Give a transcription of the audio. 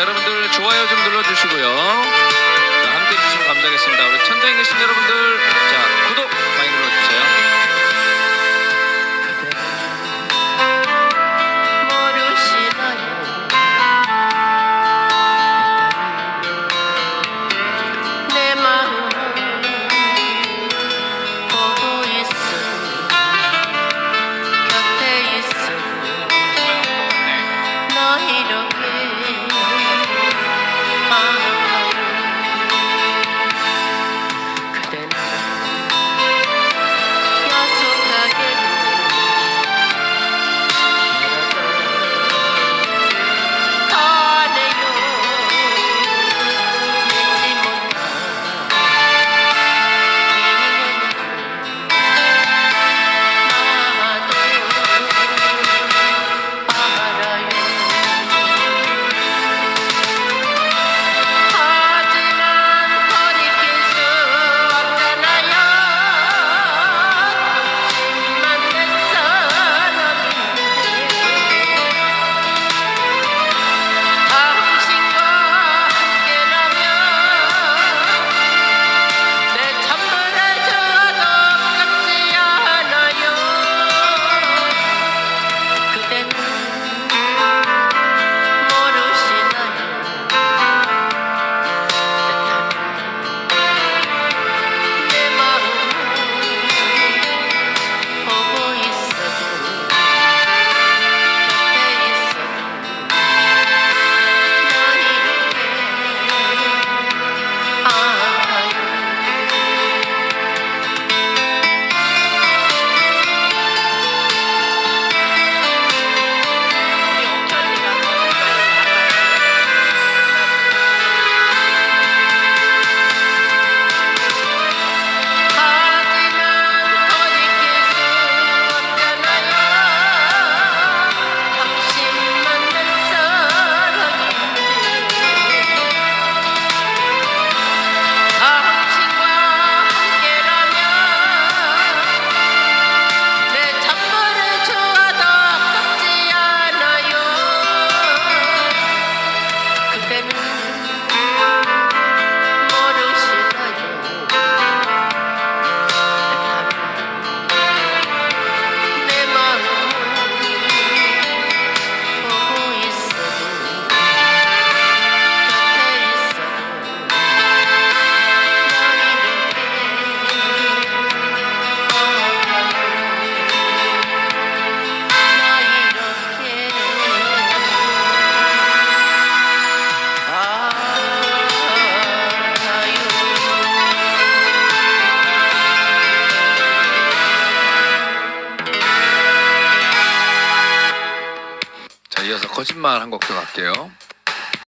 여러분들 좋아요 좀 눌러주시고요. 함께 해주시면 감사하겠습니다. 우리 천장에 계신 여러분들 이어서 거짓말 한 곡 들어갈게요.